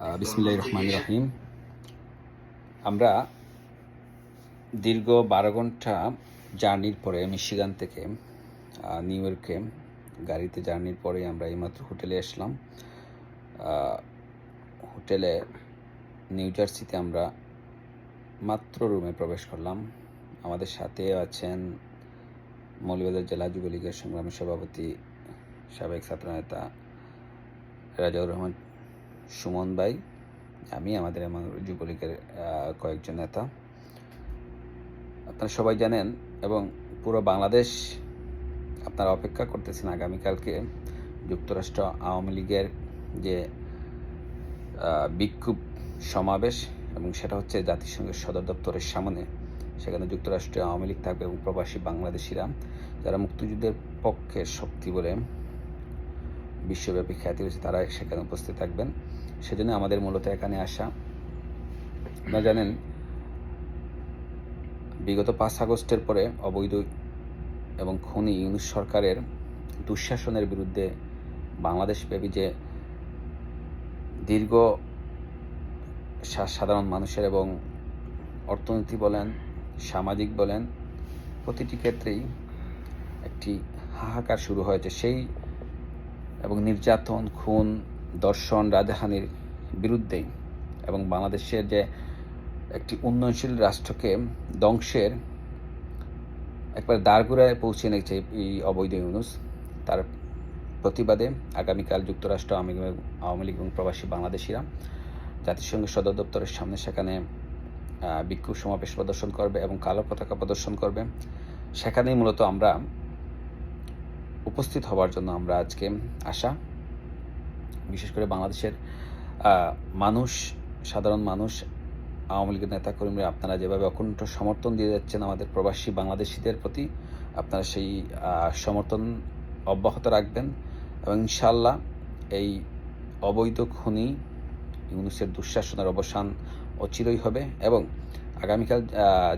বিসমিল্লাহ রহমান রহিম। আমরা দীর্ঘ বারো ঘণ্টা জার্নির পরে মিশিগান থেকে নিউ ইয়র্কে গাড়িতে জার্নির পরে আমরা এইমাত্র হোটেলে আসলাম। হোটেলে নিউ জার্সিতে আমরা মাত্র রুমে প্রবেশ করলাম। আমাদের সাথে আছেন মৌলবাজার জেলা যুবলীগের সংগ্রামী সভাপতি সাবেক ছাত্রনেতা রাজাউর রহমান সুমন ভাই, আমি আমাদের যুবলীগের কয়েকজন নেতা। আপনারা সবাই জানেন এবং পুরো বাংলাদেশ আপনারা অপেক্ষা করতেছেন আগামীকালকে যুক্তরাষ্ট্র আওয়ামী লীগের যে বিক্ষোভ সমাবেশ এবং সেটা হচ্ছে জাতিসংঘের সদর দপ্তরের সামনে। সেখানে যুক্তরাষ্ট্রীয় আওয়ামী লীগ থাকবে এবং প্রবাসী বাংলাদেশিরা, যারা মুক্তিযুদ্ধের পক্ষের শক্তি বলে বিশ্বব্যাপী খ্যাতি রয়েছে তারা সেখানে উপস্থিত থাকবেন। সেজন্য আমাদের মূলত এখানে আসা। আপনারা জানেন, বিগত পাঁচ আগস্টের পরে অবৈধ এবং খনি ইউনিশ সরকারের দুঃশাসনের বিরুদ্ধে বাংলাদেশব্যাপী যে দীর্ঘ সাধারণ মানুষের এবং অর্থনীতি বলেন, সামাজিক বলেন, প্রতিটি ক্ষেত্রেই একটি হাহাকার শুরু হয়েছে। সেই এবং নির্যাতন, খুন, দর্শন, রাজহানির বিরুদ্ধেই এবং বাংলাদেশের যে একটি উন্নয়নশীল রাষ্ট্রকে ধ্বংসের একবার দাঁড়গুড়ায় পৌঁছে এনেছে এই অবৈধ ইউনুস, তার প্রতিবাদে আগামীকাল যুক্তরাষ্ট্র, আওয়ামী লীগ- এবং প্রবাসী বাংলাদেশিরা জাতিসংঘের সদর দপ্তরের সামনে সেখানে বিক্ষোভ সমাবেশ প্রদর্শন করবে এবং কালো পতাকা প্রদর্শন করবে। সেখানেই মূলত আমরা উপস্থিত হওয়ার জন্য আমরা আজকে আসা বিশেষ করে বাংলাদেশের মানুষ, সাধারণ মানুষ, আওয়ামী লীগের নেতাকর্মীরা, আপনারা যেভাবে অকুণ্ঠ সমর্থন দিয়ে যাচ্ছেন আমাদের প্রবাসী বাংলাদেশিদের প্রতি, আপনারা সেই সমর্থন অব্যাহত রাখবেন এবং ইনশাল্লাহ এই অবৈধ খনি ইউনুসের দুঃশাসনের অবসান অচিরই হবে এবং আগামীকাল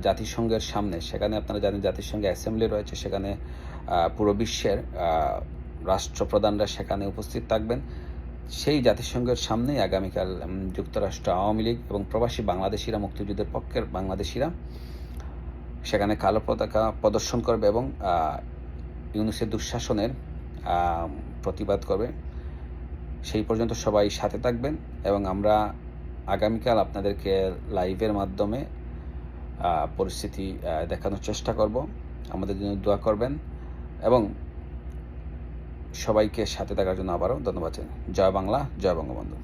জাতিসংঘের সামনে, সেখানে আপনারা জানেন জাতিসংঘে অ্যাসেম্বলি রয়েছে, সেখানে পুরো বিশ্বের রাষ্ট্রপ্রধানরা সেখানে উপস্থিত থাকবেন। সেই জাতিসংঘের সামনেই আগামীকাল যুক্তরাষ্ট্র, আওয়ামী লীগ এবং প্রবাসী বাংলাদেশিরা, মুক্তিযুদ্ধের পক্ষের বাংলাদেশিরা সেখানে কালো পতাকা প্রদর্শন করবে এবং ইউনুসের দুঃশাসনের প্রতিবাদ করবে। সেই পর্যন্ত সবাই সাথে থাকবেন এবং আমরা আগামীকাল আপনাদেরকে লাইভের মাধ্যমে পরিস্থিতি দেখানোর চেষ্টা করব আমাদের জন্য দোয়া করবেন এবং সবাইকে সাথে থাকার জন্য আবারও ধন্যবাদ। জয় বাংলা, জয় বঙ্গবন্ধু